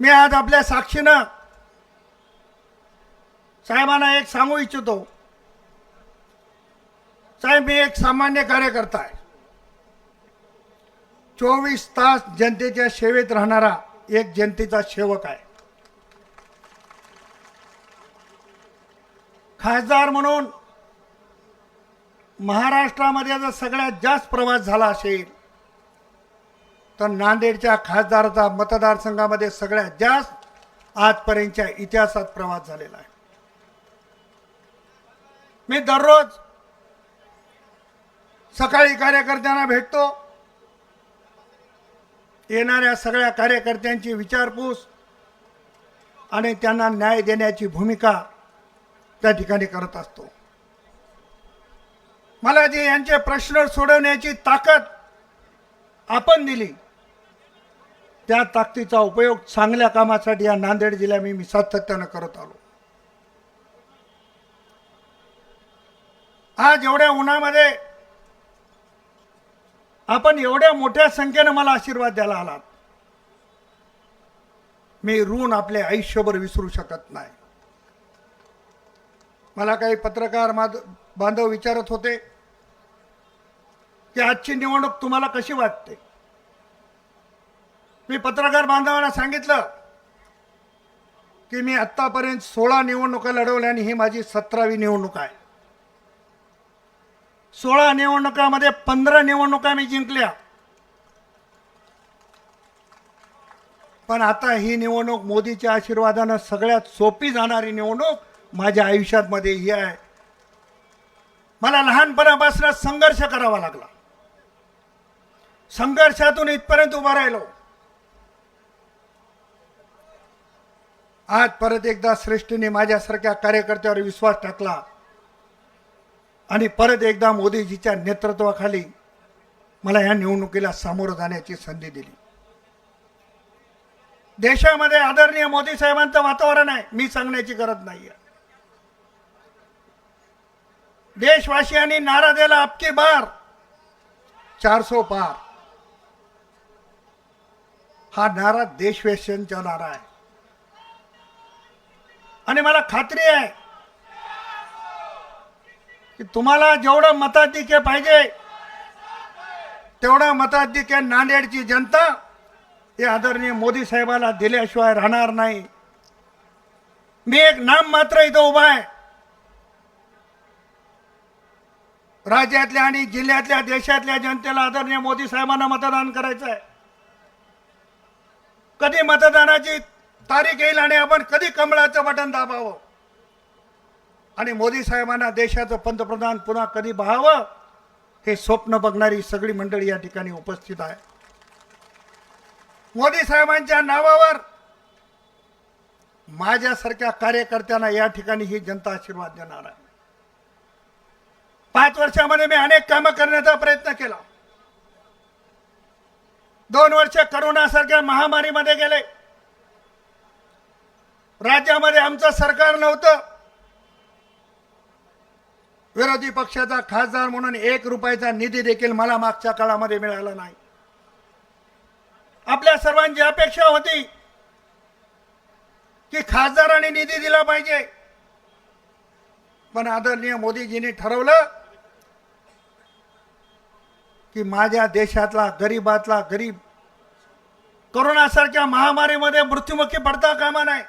मी आज आपल्या साक्षीनं साहेबांना एक सांगू इच्छितो. साहेब मी एक सामान्य कार्यकर्ता आहे. चोवीस तास जनतेच्या सेवेत राहणारा एक जनतेचा सेवक आहे. खासदार म्हणून महाराष्ट्रामध्ये जर सगळ्यात जास्त प्रवास झाला असेल तर नांदेडच्या खासदाराचा मतदारसंघामध्ये सगळ्यात जास्त आजपर्यंतच्या इतिहासात प्रवास झालेला आहे. मी दररोज सकाळी कार्यकर्त्यांना भेटतो. येणाऱ्या सगळ्या कार्यकर्त्यांची विचारपूस आणि त्यांना न्याय देण्याची भूमिका त्या ठिकाणी करत असतो. मला जे यांचे प्रश्न सोडवण्याची ताकद आपण दिली त्या ताकदीचा उपयोग चांगल्या कामासाठी या नांदेड जिल्ह्या मी मी सातत्यानं करत आलो. आज एवढ्या उन्हामध्ये आपण एवढ्या मोठ्या संख्येनं मला आशीर्वाद द्यायला आलात. मी ऋण आपले आयुष्यभर विसरू शकत नाही. मला काही पत्रकार माध बांधव विचारत होते की आजची निवडणूक तुम्हाला कशी वाटते? मी पत्रकार बांधवांना सांगितलं की मी आत्तापर्यंत सोळा निवडणुका लढवल्या आणि ही माझी सतरावी निवडणूक आहे. सोळा निवडणुकामध्ये पंधरा निवडणुका मी जिंकल्या. पण आता ही निवडणूक मोदीच्या आशीर्वादानं सगळ्यात सोपी जाणारी निवडणूक माझ्या आयुष्यात मध्ये ही आहे. मला लहानपणापासून संघर्ष करावा लागला. संघर्षातून इथपर्यंत उभा राहिलो. आज परत एकदा श्रेष्ठीने माझ्यासारख्या कार्यकर्त्यावर विश्वास टाकला. आणि परत एकदा मोदीजीच्या नेतृत्वाखाली मला या निवडणुकीला सामोरं जाण्याची संधी दिली. देशामध्ये आदरणीय मोदी साहेबांचं वातावरण आहे मी सांगण्याची गरज नाही देशवासियांनी नारा दिला आपकी बार. चार सो पार. हा नारा देशवासियांचा नारा आहे. आणि मला खात्री आहे की तुम्हाला जेवढं मताधिक्य पाहिजे तेवढं मताधिक्य नांदेडची जनता हे आदरणीय मोदी साहेबाला दिल्याशिवाय राहणार नाही. मी एक नाम मात्र इथं उभा आहे. राज्यातल्या आणि जिल्ह्यातल्या देशातल्या जनतेला आदरणीय मोदी साहेबांना मतदान करायचं आहे कधी मतदानाची तारीख येईल आणि आपण कधी कमळाचं बटन दाबावं? आणि मोदी साहेबांना देशाचं पंतप्रधान पुन्हा कधी पाहावं हे स्वप्न बघणारी सगळी मंडळी या ठिकाणी उपस्थित आहे. मोदी साहेबांच्या नावावर माझ्यासारख्या कार्यकर्त्यांना या ठिकाणी ही जनता आशीर्वाद देणार आहे. पाच वर्षामध्ये मी अनेक कामं करण्याचा प्रयत्न केला. दोन वर्ष करोनासारख्या महामारीमध्ये गेले. राज्यामध्ये आमचं सरकार नव्हतं. विरोधी पक्षाचा खासदार म्हणून एक रुपयाचा निधी देखील मला मागच्या काळामध्ये मिळाला नाही. आपल्या सर्वांची अपेक्षा होती की खासदारांनी निधी दिला पाहिजे. पण आदरणीय मोदीजींनी ठरवलं की माझ्या देशातला गरीबातला गरीब करोनासारख्या महामारीमध्ये मृत्युमुखी पडता कामा नाही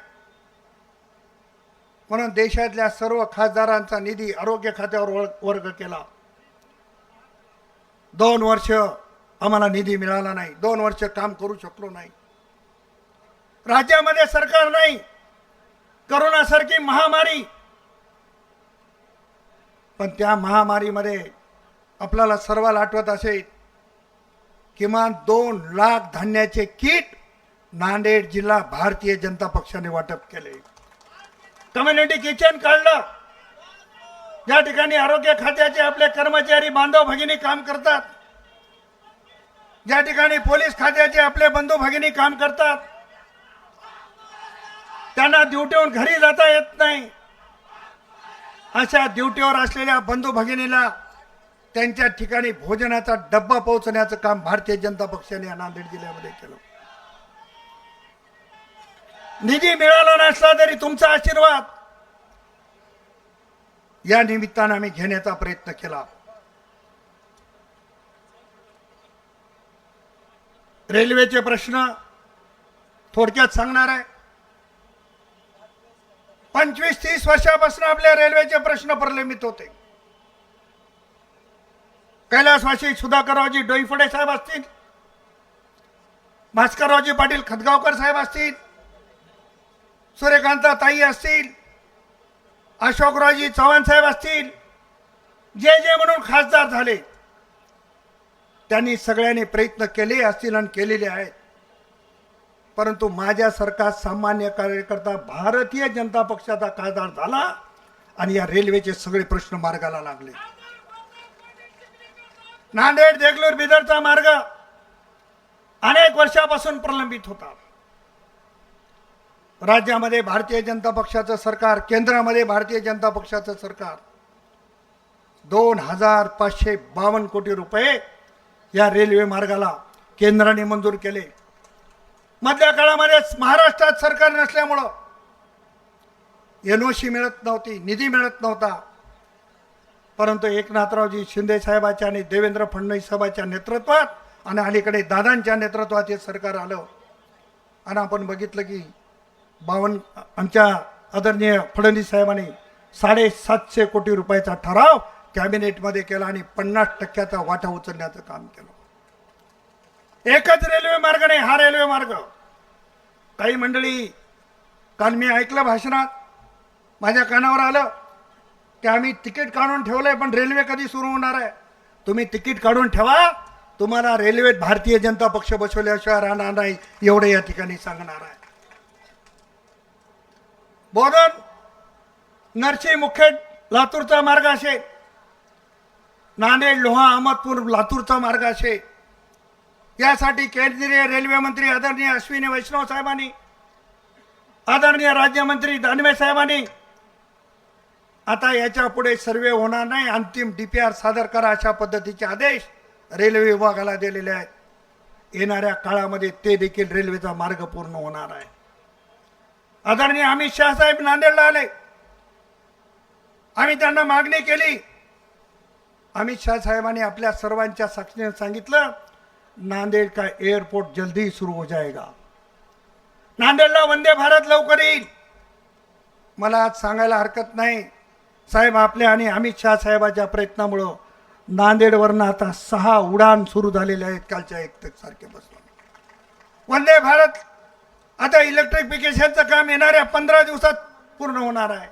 म्हणून देशातल्या सर्व खासदारांचा निधी आरोग्य खात्यावर वर्ग केला. दोन वर्ष आम्हाला निधी मिळाला नाही. दोन वर्ष काम करू शकलो नाही. राज्यामध्ये सरकार नाही. करोनासारखी महामारी. पण त्या महामारीमध्ये आपल्याला सर्वाला आठवत असेल किमान दोन लाख धान्याचे किट नांदेड जिल्हा भारतीय जनता पक्षाने वाटप केले. कम्युनिटी किचन काढलं. या ठिकाणी आरोग्य खात्याचे आपले कर्मचारी बांधव भगिनी काम करतात. ज्या ठिकाणी पोलीस खात्याचे आपले बंधू भगिनी काम करतात. त्यांना ड्युटीहून घरी जाता येत नाही. अशा ड्युटीवर असलेल्या बंधू भगिनीला त्यांच्या ठिकाणी भोजनाचा डब्बा पोहोचण्याचं काम भारतीय जनता पक्षाने नांदेड जिल्ह्यामध्ये केलं. निधी मिळाला नसला तरी तुमचा आशीर्वाद. या निमित्तानं आम्ही घेण्याचा प्रयत्न केला. रेल्वेचे प्रश्न थोडक्यात सांगणार आहे. पंचवीस तीस वर्षापासून आपल्या रेल्वेचे प्रश्न प्रलंबित होते. कैलासवासी सुधाकररावजी डोईफोडे साहेब असतील. भास्कररावजी पाटील खतगावकर साहेब असतील. सूर्यकांता ताई असतील अशोकरावजी चव्हाण साहेब असतील जे जे म्हणून खासदार झाले त्यांनी सगळ्यांनी प्रयत्न केले असतील आणि केलेले आहेत. परंतु माझ्यासारखा सामान्य कार्यकर्ता भारतीय जनता पक्षाचा खासदार झाला आणि या रेल्वेचे सगळे प्रश्न मार्गाला लागले. नांदेड देगलूर बिदरचा मार्ग अनेक वर्षापासून प्रलंबित होता. राज्यामध्ये भारतीय जनता पक्षाचं सरकार केंद्रामध्ये भारतीय जनता पक्षाचं सरकार. दोन हजार पाचशे बावन्न कोटी रुपये या रेल्वे मार्गाला केंद्राने मंजूर केले. मधल्या काळामध्ये महाराष्ट्रात सरकार नसल्यामुळं एनओसी मिळत नव्हती निधी मिळत नव्हता. परंतु एकनाथरावजी शिंदे साहेबाच्या आणि देवेंद्र फडणवीस साहेबाच्या नेतृत्वात आणि अलीकडे दादांच्या नेतृत्वात हे सरकार आलं. आणि आपण बघितलं की बावन आमच्या आदरणीय फडणवीस साहेबांनी साडेसातशे कोटी रुपयाचा ठराव कॅबिनेटमध्ये केला आणि पन्नास टक्क्याचा वाटा उचलण्याचं काम केलं. एकच रेल्वे मार्ग नाही हा रेल्वे मार्ग. काही मंडळी काल मी ऐकलं भाषणात. माझ्या कानावर आलं की आम्ही तिकीट काढून ठेवलंय पण रेल्वे कधी सुरू होणार आहे? तुम्ही तिकीट काढून ठेवा. तुम्हाला रेल्वेत भारतीय जनता पक्ष बसवल्याशिवाय राहणार नाही एवढं या ठिकाणी सांगणार आहे. बोधन नरसी मुखेड लातूरचा मार्ग असे. नांदेड लोहा अहमदपूर लातूरचा मार्ग असे. यासाठी केंद्रीय रेल्वे मंत्री आदरणीय अश्विनी वैष्णव साहेबांनी आदरणीय राज्यमंत्री दानवे साहेबांनी आता याच्यापुढे सर्वे होणार नाही. अंतिम डी पी आर सादर करा अशा पद्धतीचे आदेश रेल्वे विभागाला दिलेले आहेत. येणाऱ्या काळामध्ये ते देखील रेल्वेचा मार्ग पूर्ण होणार आहे. आदरणीय अमित शहा साहेब नांदेडला आले. आम्ही त्यांना मागणी केली. अमित शहा साहेबांनी आपल्या सर्वांच्या साक्षीने सांगितलं नांदेड का एअरपोर्ट जल्दी सुरू हो जाएगा. नांदेडला वंदे भारत लवकर येईल. मला आज सांगायला हरकत नाही. साहेब आपल्या आणि अमित शहा साहेबाच्या प्रयत्नामुळं नांदेडवरनं आता सहा उडान सुरू झालेल्या आहेत कालच्या एक सारखे बसलो वंदे भारत आता इलेक्ट्रिफिकेशनचं काम येणाऱ्या पंधरा दिवसात पूर्ण होणार आहे.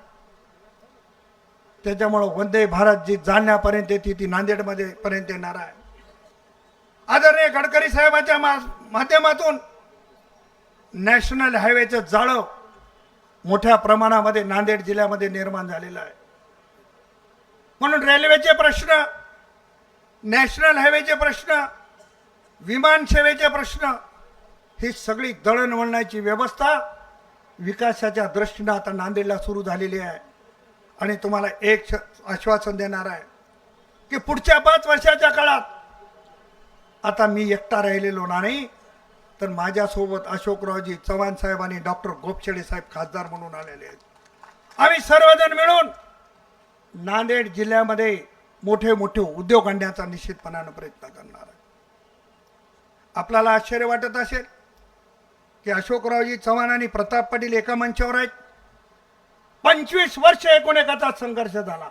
त्याच्यामुळं वंदे भारत जी जाणण्यापर्यंत येते ती नांदेडमध्ये पर्यंत येणार आहे. आदरणीय गडकरी साहेबांच्या मा माध्यमातून नॅशनल हायवेचं जाळं मोठ्या प्रमाणामध्ये नांदेड जिल्ह्यामध्ये निर्माण झालेलं आहे. म्हणून रेल्वेचे प्रश्न नॅशनल हायवेचे प्रश्न विमान सेवेचे प्रश्न ही सगळी दळणवळणाची व्यवस्था विकासाच्या दृष्टीनं आता नांदेडला सुरू झालेली आहे. आणि तुम्हाला एक श- आश्वासन देणार आहे की पुढच्या पाच वर्षाच्या काळात आता मी एकटा राहिलेलो नाही तर माझ्यासोबत अशोकरावजी चव्हाण साहेब आणि डॉक्टर गोपछेडे साहेब खासदार म्हणून आलेले आहेत. आम्ही सर्वजण मिळून नांदेड जिल्ह्यामध्ये मोठे मोठे उद्योग आणण्याचा निश्चितपणानं प्रयत्न करणार आहे. आपल्याला आश्चर्य वाटत असेल की अशोकरावजी चव्हाण आणि प्रताप पाटील एका मंचावर आहेत. पंचवीस वर्ष एकूण एकाचा संघर्ष झाला.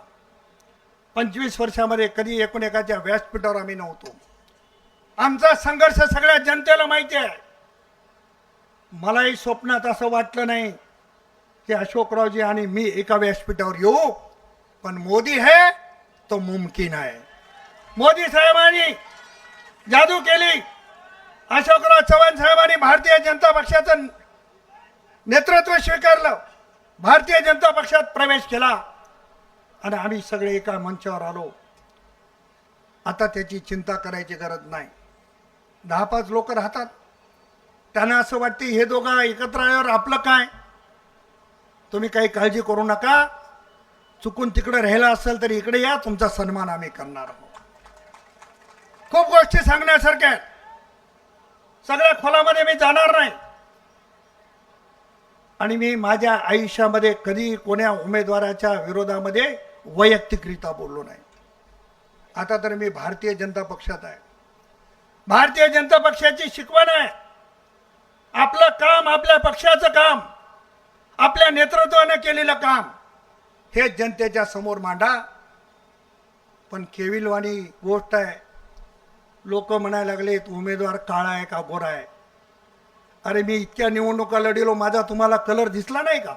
पंचवीस वर्षामध्ये कधी एकूण एकाच्या व्यासपीठावर आम्ही नव्हतो. आमचा संघर्ष सगळ्या जनतेला माहिती आहे. मलाही स्वप्नात असं वाटलं नाही की अशोकरावजी आणि मी एका व्यासपीठावर येऊ पण मोदी है तो मुमकिन आहे. मोदी साहेबांनी जादू केली. अशोकराव चव्हाण साहेबांनी भारतीय जनता पक्षाचं नेतृत्व स्वीकारलं. भारतीय जनता पक्षात प्रवेश केला. आणि आम्ही सगळे एका मंचावर आलो. आता त्याची चिंता करायची गरज नाही. दहा पाच लोक राहतात. त्यांना असं वाटते हे दोघं एकत्र आल्यावर आपलं काय? तुम्ही काही काळजी करू नका. चुकून तिकडे राहिला असेल तर इकडे या. तुमचा सन्मान आम्ही करणार आहोत. खूप गोष्टी सांगण्यासारख्या आहेत. सगळ्या खोलामध्ये मी जाणार नाही. आणि मी माझ्या आयुष्यामध्ये कधी कोण्या उमेदवाराच्या विरोधामध्ये वैयक्तिकरित्या बोललो नाही. आता तर मी भारतीय जनता पक्षात आहे. भारतीय जनता पक्षाची शिकवण आहे. आपलं काम आपल्या पक्षाचं काम. आपल्या नेतृत्वानं केलेलं काम. हे जनतेच्या समोर मांडा. पण केविलवाणी गोष्ट आहे लोक म्हणायला लागलेत उमेदवार काळा आहे का गोरा आहे? अरे मी इतक्या निवडणुका लढिलो माझा तुम्हाला कलर दिसला नाही का?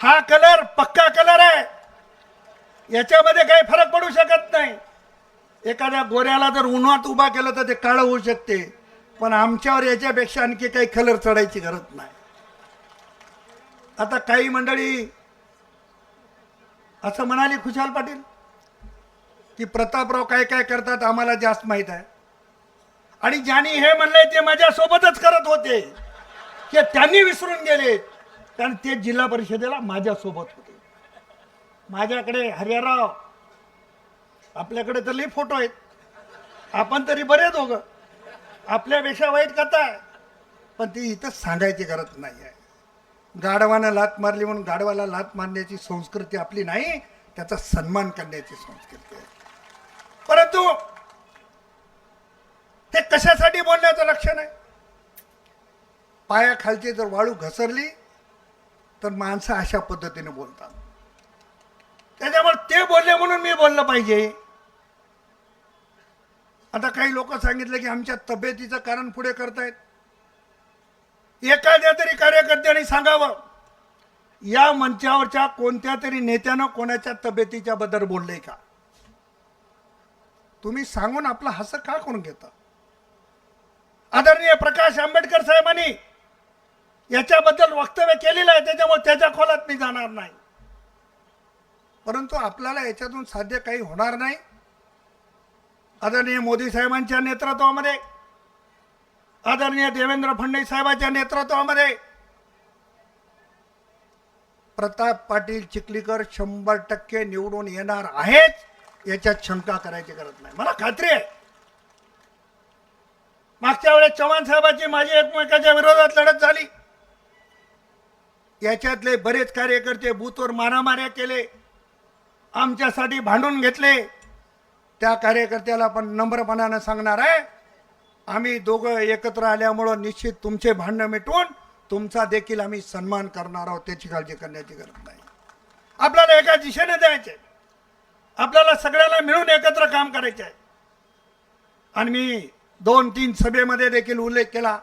हा कलर पक्का कलर आहे. याच्यामध्ये काही फरक पडू शकत नाही. एखाद्या गोऱ्याला जर उन्हात उभा केलं तर ते काळं होऊ शकते पण आमच्यावर याच्यापेक्षा आणखी काही कलर चढायची गरज नाही. आता काही मंडळी असं म्हणाली खुशाल पाटील की प्रतापराव काय काय करतात आम्हाला जास्त माहीत आहे. आणि ज्यांनी हे म्हणलंय ते माझ्यासोबतच करत होते. की त्यांनी विसरून गेले. कारण ते जिल्हा परिषदेला माझ्यासोबत होते. माझ्याकडे हरियाराव आपल्याकडे तर लई फोटो आहेत. आपण तरी बरे दोघं. आपल्यापेक्षा वाईट कथा आहे पण ती इथं सांगायची गरज नाही आहे. गाढवानं लात मारली म्हणून गाढवाला लात मारण्याची संस्कृती आपली नाही त्याचा सन्मान करण्याची संस्कृती आहे. परंतु ते कशासाठी बोलण्याचं लक्ष आहे? पायाखालची जर वाळू घसरली तर माणसं अशा पद्धतीने बोलतात. त्याच्यामुळे ते बोलले म्हणून मी बोललं पाहिजे. आता काही लोक सांगितलं की आमच्या तब्येतीचं कारण पुढे करतायत. एखाद्या तरी कार्यकर्त्यांनी सांगावं या मंचावरच्या कोणत्या तरी नेत्यानं कोणाच्या तब्येतीच्या बद्दल बोललंय का? तुम्ही सांगून आपलं हसं का करून घेता? आदरणीय प्रकाश आंबेडकर साहेबांनी याच्याबद्दल वक्तव्य केलेलं आहे त्याच्यामुळे त्याच्या खोलात मी जाणार नाही. परंतु आपल्याला याच्यातून साध्य काही होणार नाही. आदरणीय मोदी साहेबांच्या नेतृत्वामध्ये आदरणीय देवेंद्र फडणवीस साहेबांच्या नेतृत्वामध्ये प्रताप पाटील चिखलीकर शंभर टक्के निवडून येणार आहेत. याच्यात शंका करायची गरज नाही. मला खात्री आहे. मागच्या वेळेस चव्हाण साहेबांची माझी एकमेकाच्या विरोधात लढत झाली. याच्यातले बरेच कार्यकर्ते बूथवर मारामाऱ्या केले. आमच्यासाठी भांडून घेतले. त्या कार्यकर्त्याला पण नम्रपणानं सांगणार आहे. आम्ही दोघं एकत्र आल्यामुळं निश्चित तुमचे भांडणं मिटवून तुमचा देखील आम्ही सन्मान करणार आहोत त्याची काळजी करण्याची गरज नाही. आपल्याला एका दिशेने द्यायचे आपल्याला सगळ्याला मिळून एकत्र काम करायचे आहे आणि मी दोन तीन सभेमध्ये देखील उल्लेख केला.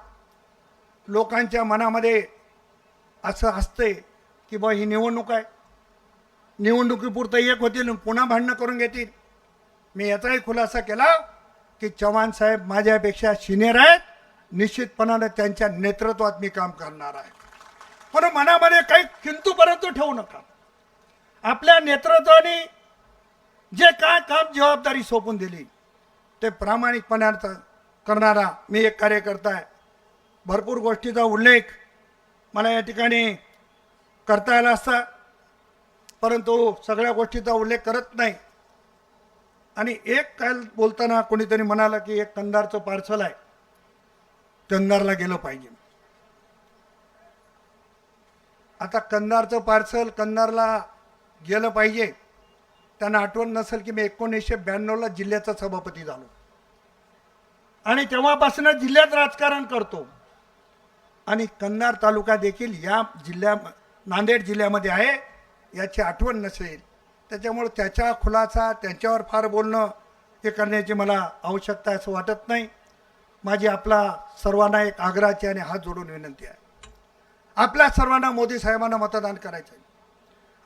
लोकांच्या मनामध्ये असं असते की बा ही निवडणूक आहे. निवडणुकीपुरतं एक होतील पुन्हा भांडणं करून घेतील. मी याचाही खुलासा केला की चव्हाण साहेब माझ्यापेक्षा सिनियर आहेत. निश्चितपणानं त्यांच्या नेतृत्वात मी काम करणार आहे. पण मनामध्ये काही किंतु परंतु ठेवू नका. आपल्या नेतृत्वाने जे काय काम जबाबदारी सोपून दिली ते प्रामाणिकपणाचं करणारा मी एक कार्यकर्ता आहे. भरपूर गोष्टीचा उल्लेख मला या ठिकाणी करता आला असता परंतु सगळ्या गोष्टीचा उल्लेख करत नाही. आणि एक काल बोलताना कोणीतरी म्हणाला की एक कंदारचं पार्सल आहे कंदारला गेलं पाहिजे. आता कंदारचं पार्सल कंदारला गेलं पाहिजे. त्यांना आठवण नसेल की मी एकोणीसशे ब्याण्णवला जिल्ह्याचा सभापती झालो. आणि तेव्हापासून जिल्ह्यात राजकारण करतो. आणि कन्नार तालुका देखील या जिल्ह्या नांदेड जिल्ह्यामध्ये आहे याची आठवण नसेल. त्याच्यामुळं त्याच्या खुलासा त्यांच्यावर फार बोलणं हे करण्याची मला आवश्यकता आहे असं वाटत नाही. माझी आपला सर्वांना एक आग्रहाची आणि हात जोडून विनंती आहे. आपल्या सर्वांना मोदी साहेबांना मतदान करायचं आहे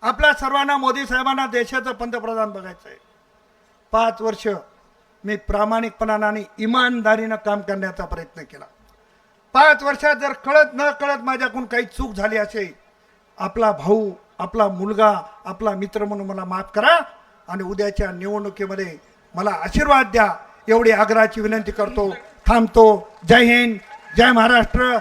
आपल्या सर्वांना मोदी साहेबांना देशाचं पंतप्रधान बघायचं आहे पाच वर्ष मी प्रामाणिकपणानं आणि इमानदारीनं काम करण्याचा प्रयत्न केला. पाच वर्षात जर कळत न कळत माझ्याकडून काही चूक झाली असेल आपला भाऊ आपला मुलगा आपला मित्र म्हणून मला माफ करा आणि उद्याच्या निवडणुकीमध्ये मला आशीर्वाद द्या. एवढी आग्रहाची विनंती करतो थांबतो. जय हिंद जय महाराष्ट्र.